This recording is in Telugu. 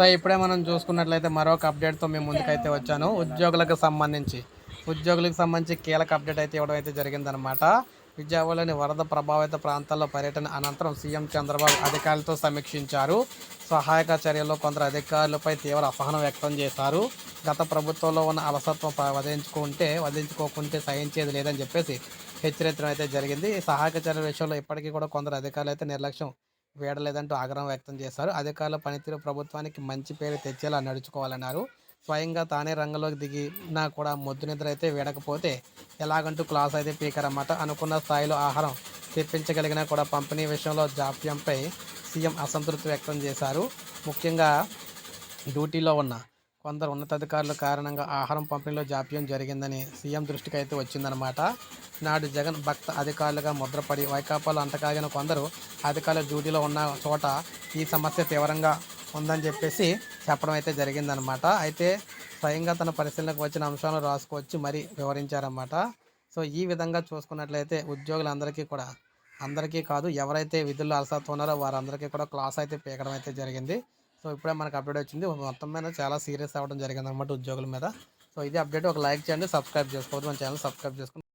సో ఇప్పుడే మనం చూసుకున్నట్లయితే మరొక అప్డేట్తో మేము ముందుకైతే వచ్చాను. ఉద్యోగులకు సంబంధించి ఉద్యోగులకు సంబంధించి కీలక అప్డేట్ అయితే ఇవ్వడం అయితే జరిగిందనమాట విజయవాడలోని వరద ప్రభావిత ప్రాంతాల్లో పర్యటన అనంతరం సీఎం చంద్రబాబు అధికారులతో సమీక్షించారు. సహాయక చర్యల్లో కొందరు అధికారులపై తీవ్ర అసహనం వ్యక్తం చేశారు. గత ప్రభుత్వంలో ఉన్న అలసత్వం ప- వదిలించుకుంటే వదిలించుకోకుంటే సహించేది లేదని చెప్పేసి హెచ్చరించడం అయితే జరిగింది. సహాయక చర్యల విషయంలో ఇప్పటికీ కూడా కొందరు అధికారులు అయితే నిర్లక్ష్యం వీడలేదంటూ ఆగ్రహం వ్యక్తం చేశారు. అధికారుల పనితీరు ప్రభుత్వానికి మంచి పేరు తెచ్చేలా నడుచుకోవాలన్నారు. స్వయంగా తానే రంగంలోకి దిగినా కూడా మొద్దు నిద్ర అయితే వీడకపోతే ఎలాగంటూ క్లాస్ అయితే పీకరన్నమాట. అనుకున్న స్థాయిలో ఆహారం తెప్పించగలిగినా కూడా పంపిణీ విషయంలో జాప్యంపై సీఎం అసంతృప్తి వ్యక్తం చేశారు. ముఖ్యంగా డ్యూటీలో ఉన్న కొందరు ఉన్నతాధికారుల కారణంగా ఆహారం పంపిణీలో జాప్యం జరిగిందని సీఎం దృష్టికి అయితే వచ్చిందనమాట నాడు జగన్ భక్త అధికారులుగా ముద్రపడి వైకాపాలో అంతకాగిన కొందరు అధికారుల డ్యూటీలో ఉన్న చోట ఈ సమస్య తీవ్రంగా ఉందని చెప్పేసి చెప్పడం అయితే జరిగిందనమాట అయితే స్వయంగా తన పరిశీలనకు వచ్చిన అంశాలను రాసుకొచ్చి మరీ వివరించారన్నమాట. సో ఈ విధంగా చూసుకున్నట్లయితే ఉద్యోగులందరికీ కూడా అందరికీ కాదు ఎవరైతే విధుల్లో అలసత్వం ఉన్నారో వారందరికీ కూడా క్లాస్ అయితే పీకడం అయితే జరిగింది. సో ఇప్పుడే మనకు అప్డేట్ వచ్చింది. మొత్తం మీద చాలా సీరియస్ అవ్వడం జరిగింది అనమాట ఉద్యోగుల మీద. సో ఇది అప్డేట్. ఒక లైక్ చేయండి సబ్స్క్రైబ్ చేసుకోవద్దు. మన ఛానల్ సబ్స్క్రైబ్ చేసుకుని